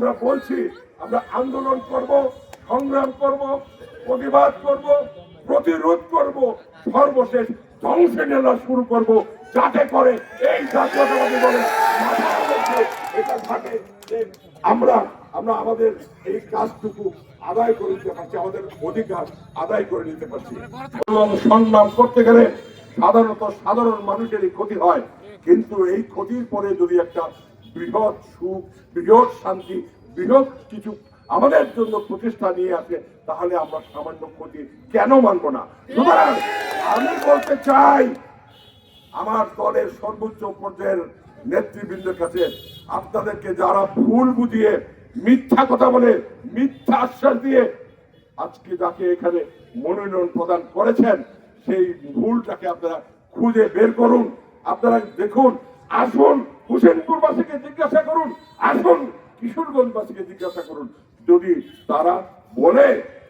আমরা বলছি, আমরা আন্দোলন করব, সংগ্রাম করব, প্রতিবাদ করব, প্রতিরোধ করব, সর্বশেষ ধ্বংসে নেওয়া শুরু করব, যাতে করে এই জাতীয়তাবাদী যে আমরা আমরা আমাদের এই কাজটুকু আদায় করে নিতে পারছি, আমাদের অধিকার আদায় করে নিতে পারছি। সংগ্রাম করতে গেলে সাধারণত সাধারণ মানুষেরই ক্ষতি হয়, কিন্তু এই ক্ষতির পরে যদি একটা বৃহৎ সুখ, বৃহৎ শান্তি, বৃহৎ কিছু আমাদের জন্য প্রতিষ্ঠা নিয়ে আসে, তাহলে আমরা সামান্য ক্ষতি কেন মানব না? সুতরাং আমি বলতে চাই, আমার দলের সর্বোচ্চ পর্যায়ের নেতৃবৃন্দের কাছে আপনাদেরকে যারা ভুল বুঝিয়ে, মিথ্যা কথা বলে, মিথ্যা আশ্বাস দিয়ে আজকে যাকে এখানে মনোনয়ন প্রদান করেছেন, সেই ভুলটাকে আপনারা খুঁজে বের করুন। আপনারা দেখুন, আসুন হুসেনপুরবাসীকে জিজ্ঞাসা করুন, আসুন, কিশোরগঞ্জবাসীকে জিজ্ঞাসা করুন। যদি তারা বলে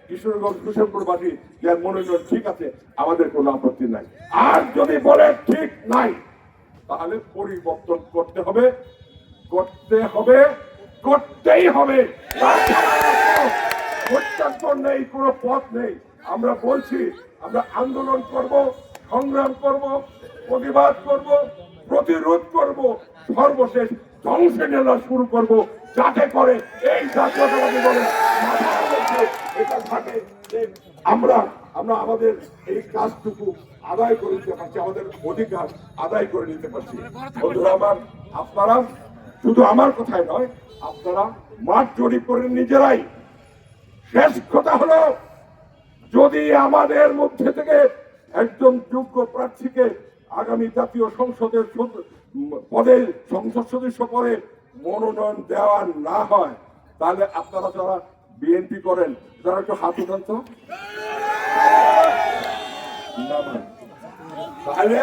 কিশোরগঞ্জ হুসেনপুরবাসী যে মনোনয়ন ঠিক আছে, আমাদের কোনো আপত্তি নাই। আর যদি বলে ঠিক নাই, তাহলে পরিবর্তন করতে হবে করতে হবে, করতেই হবে। নেই, কোনো পথ নেই। আমরা বলছি, আমরা আন্দোলন করব, সংগ্রাম করব, প্রতিবাদ করব। প্রতিরোধ করব, সর্বশেষ ধ্বংসে নেওয়া শুরু করব, যাতে করে এই জাতীয়তাবাদী মধ্যে এটা থাকে আমরা আমরা আমাদের এই কাজটুকু আদায় করে নিতে পারছি, আমাদের অধিকার আদায় করে নিতে পারছি। বন্ধুরা আমার, আপনারা, শুধু আমার কথাই নয়, আপনারা মাঠ জরিপ করে নিজেরাই। শেষ কথা হলো, যদি আমাদের মধ্যে থেকে একজন যোগ্য প্রার্থীকে আগামী জাতীয় সংসদের সদ- পদে সংসদ সদস্য পদে মনোনয়ন দেওয়া না হয়, তাহলে আপনারা যারা বিএনপি করেন যারা একটু হাত উঠান তো। তাহলে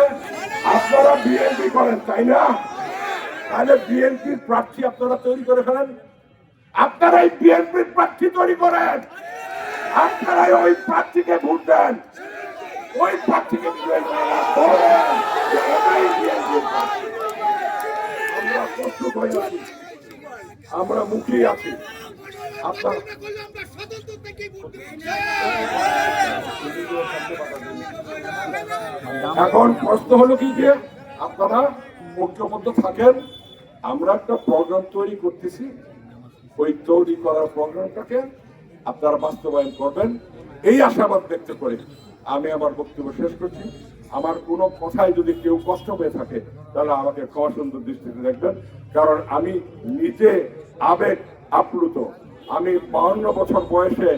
আপনারা বিএনপি করেন, তাই না? তাহলে বিএনপির প্রার্থী আপনারা তৈরি করে ফেলেন। আপনারাই বিএনপির প্রার্থী তৈরি করেন। আপনারাই ওই প্রার্থীকে ভোট দেন। আমরা আছি। এখন প্রশ্ন হলো কি যে, আপনারা ঐক্যবদ্ধ থাকেন। আমরা একটা প্রোগ্রাম তৈরি করতেছি। ওই তৈরি করার প্রোগ্রামটাকে আপনারা বাস্তবায়ন করবেন। এই আশাবাদ ব্যক্ত করে। আমি আমার বক্তব্য শেষ করছি। আমার কোনো কথায় যদি কেউ কষ্ট পেয়ে থাকে, তাহলে আমাকে সুন্দর দৃষ্টিতে দেখবেন। কারণ আমি নিজে আবেগ আপ্লুত। আমি বাউন্ন বছর বয়সে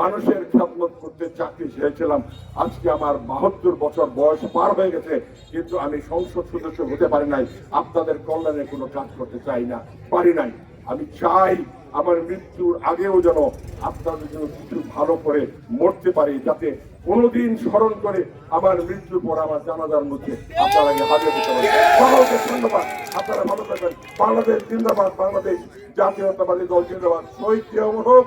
মানুষের খেদমত করতে চাকরি চেয়েছিলাম। আজকে আমার বাহাত্তর বছর বয়স পার হয়ে গেছে, কিন্তু আমি সংসদ সদস্য হতে পারি নাই। আপনাদের কল্যাণে কোনো কাজ করতে চাই না, পারি নাই। আমি চাই আমার মৃত্যুর আগেও যেন আপনাদের জন্য কিছু ভালো করে মরতে পারি, যাতে কোনোদিন স্মরণ করে আমার মৃত্যুর পর আমার জানাজার মধ্যে আপনারা হাজির হতে পারেন সকলকে ধন্যবাদ। আপনারা ভালো থাকবেন। বাংলাদেশ জিন্দাবাদ, বাংলাদেশ জাতীয়তাবাদী দল জিন্দাবাদ। শহীদ জিয়াউর হোক,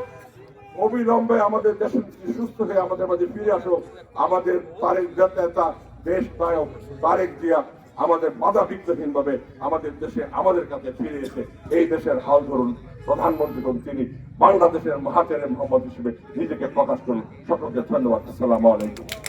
অবিলম্বে আমাদের দেশ সুস্থ হয়ে আমাদের মাঝে ফিরে আসো আমাদের তারেক নেতা দেশ নায়ক তারেক জিয়া আমাদের বাধা বিঘ্নহীন ভাবে আমাদের দেশে, আমাদের কাছে ফিরে এসে এই দেশের হাল ধরুন। প্রধানমন্ত্রী এবং তিনি বাংলাদেশের মহাচারের মোহাম্মদ হিসেবে নিজেকে প্রকাশ করুন। সকলকে ধন্যবাদ। আসসালামু আলাইকুম।